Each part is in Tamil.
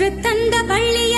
பெற்று தந்த பள்ளி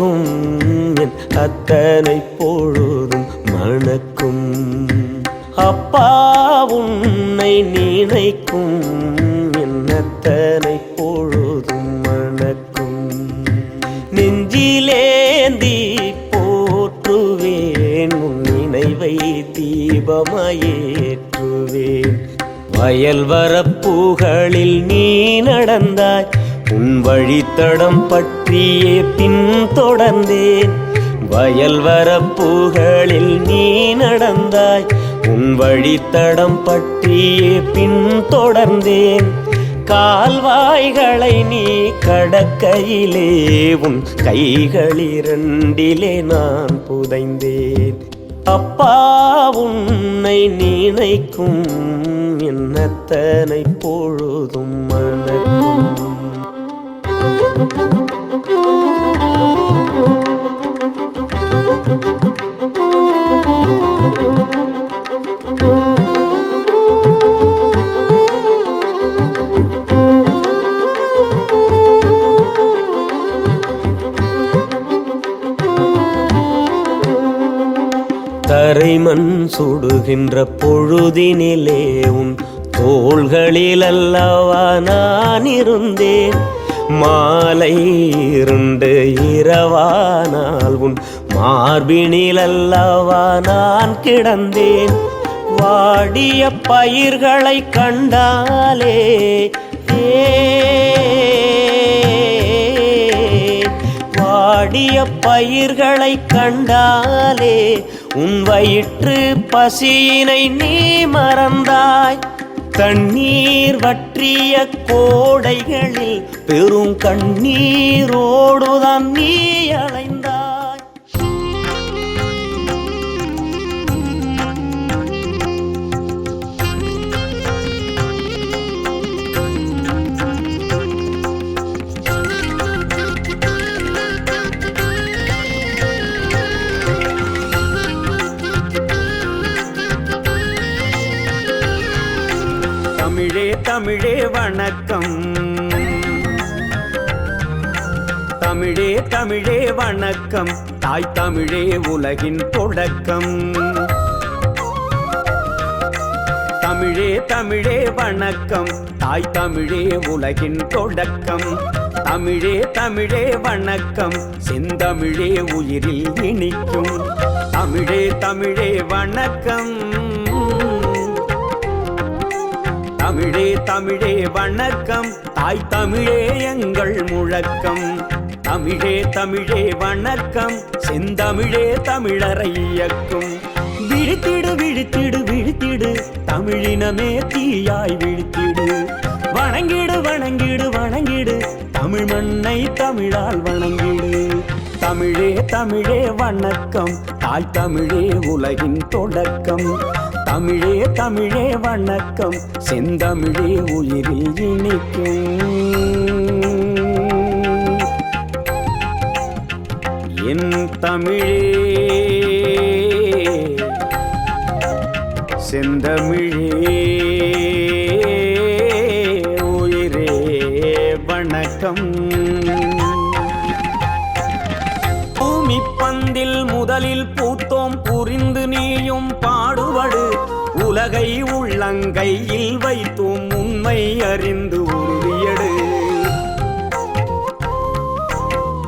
நினைக்கும் என் அத்தனை பொழுதும் மணக்கும் அப்பா உன்னை நினைக்கும். என் அத்தனை பொழுதும் மணக்கும் நெஞ்சிலேந்தி போற்றுவேன். உன் நினைவை தீபமாயேற்றுவேன். வயல் வரப்புகளில் நீ நடந்தாய். உன் வழித்தடம் பற்றியே பின் தொடர்ந்தேன். வயல் வரப்புகளில் நீ நடந்தாய். உன் வழித்தடம் பற்றியே பின் தொடர்ந்தேன். கால்வாய்களை நீ கடக்கையிலே உன் கைகளிரண்டிலே நான் புதைந்தேன். அப்பா உன்னை நினைக்கும் என்னத்தனை பொழுதும் மனக்கும் தரைமண் சுடுகின்ற பொழுதினிலே உன் தோள்களில் அல்லவா நான் இருந்தேன். மாலை இருண்டு இரவானால் உன் மார்பினில் அல்லவா நான் கிடந்தேன். வாடிய பயிர்களை கண்டாலே வாடிய பயிர்களை கண்டாலே உன் வயிற்று பசியினை நீ மறந்தாய். தண்ணீர் வற்றிய கோடைகளில் பெரும் கண்ணீரோடுதான் நீ அலைந்தார் தமிழே வணக்கம். தமிழே தமிழே வணக்கம். தாய் தமிழே உலகின் தொடக்கம். தமிழே தமிழே வணக்கம். தாய் தமிழே உலகின் தொடக்கம். தமிழே தமிழே வணக்கம். செந்தமிழே உயிரில் இனிக்கும். தமிழே தமிழே வணக்கம். தமிழே தமிழே வணக்கம். தாய் தமிழே எங்கள் முழக்கம். தமிழே தமிழே வணக்கம். செந்தமிழே தமிழரை இயக்கும். விழித்திடு விழித்திடு விழித்திடு. தமிழினமே தீயாய் விழித்திடு. வணங்கிடு வணங்கிடு வணங்கிடு. தமிழ் மண்ணை தமிழால் வணங்கிடு. தமிழே தமிழே வணக்கம். தாய் தமிழே உலகின் தொடக்கம். தமிழே தமிழே வணக்கம். செந்தமிழே உயிரில் இணைக்கும். என் தமிழே செந்தமிழே உயிரே வணக்கம். பூமி பந்தில் முதலில் உலகை உள்ளங்கையில் வைத்தும் உண்மை அறிந்து உறுதியடு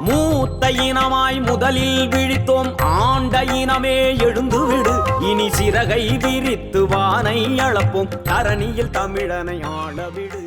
மூத்த இனமாய் முதலில் விழித்தோம் ஆண்ட இனமே எழுந்துவிடு இனி சிறகை விரித்து வானை அளப்போம் தரணியில் தமிழனை ஆளவிடு